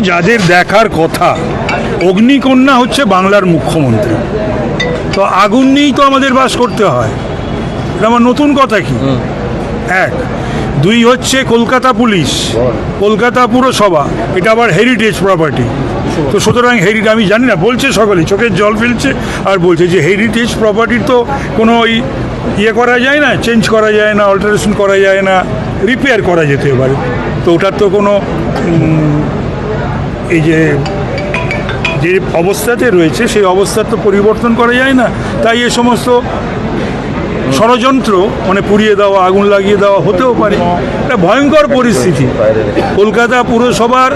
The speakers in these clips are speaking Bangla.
যাদের দেখার কথা অগ্নিকন্যা হচ্ছে বাংলার মুখ্যমন্ত্রী। তো আগুন নিয়েই তো আমাদের বাস করতে হয়। এটা আমার নতুন কথা কি? এক। দুই হচ্ছে কলকাতা পুলিশ। কলকাতা পুরসভা এটা আবার হেরিটেজ প্রপার্টি তো সুতরাং হেরিট আমি জানি না বলছে সকলে চোখের জল ফেলছে আর বলছে যে হেরিটেজ প্রপার্টির তো কোনো ওই ইয়ে করা যায় না চেঞ্জ করা যায় না অল্টারেশন করা যায় না রিপেয়ার করা যেতে পারে। তো ওটার তো কোনো এই যে যে অবস্থাতে রয়েছে, সেই অবস্থার তো পরিবর্তন করা যায় না। তাই এ সমস্ত ষড়যন্ত্র মানে পুড়িয়ে দেওয়া, আগুন লাগিয়ে দেওয়া হতেও পারে। একটা ভয়ঙ্কর পরিস্থিতি। কলকাতা পুরসভার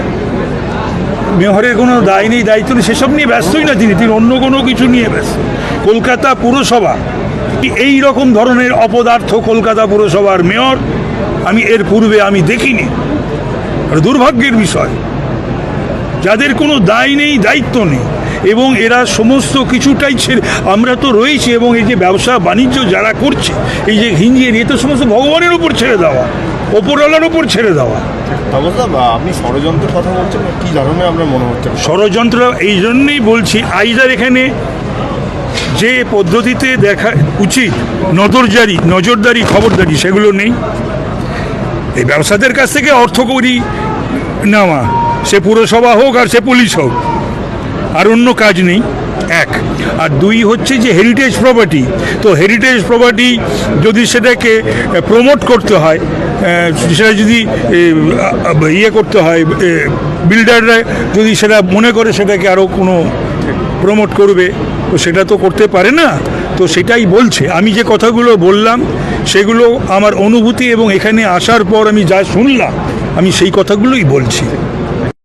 মেয়রের কোনো দায় নেই, দায়িত্ব নেই, সেসব নিয়ে ব্যস্তই না তিনি। তিনি অন্য কোনো কিছু নিয়ে ব্যস্ত। কলকাতা পুরসভা এই রকম ধরনের অপদার্থ কলকাতা পুরসভার মেয়র? আমি এর পূর্বে আমি দেখিনি। দুর্ভাগ্যের বিষয়। যাদের কোনো দায় নেই দায়িত্ব নেই। এবং এরা সমস্ত কিছুটাই ছেড়ে আমরা তো রয়েছি এবং এই যে ব্যবসা বাণিজ্য যারা করছে এই যে হিঞ্জিয়ে নিয়ে তো সমস্ত ভগবানের উপর ছেড়ে দেওয়া ওপরওয়ালার উপর ছেড়ে দেওয়া। আপনি ষড়যন্ত্রের কথা বলছেন কি কারণে আমরা মনে হচ্ছে? ষড়যন্ত্র এই জন্যেই বলছি আইদার এখানে যে পদ্ধতিতে দেখা উচিত নজরদারি নজরদারি খবরদারি সেগুলো নেই। এই ব্যবসাদের কাছ থেকে অর্থ করি নেওয়া সে পুরসভা হোক আর সে পুলিশ হোক। আর অন্য কাজ নেই। এক। আর দুই হচ্ছে যে হেরিটেজ প্রপার্টি তো হেরিটেজ প্রপার্টি যদি সেটাকে প্রমোট করতে হয় সেটা যদি ইয়ে করতে হয় বিল্ডাররা যদি সেটা মনে করে সেটাকে আরও কোনো প্রমোট করবে, তো সেটা তো করতে পারে না। তো সেটাই বলছে। আমি যে কথাগুলো বললাম, সেগুলো আমার অনুভূতি এবং এখানে আসার পর আমি যা শুনলাম, আমি সেই কথাগুলোই বলছি।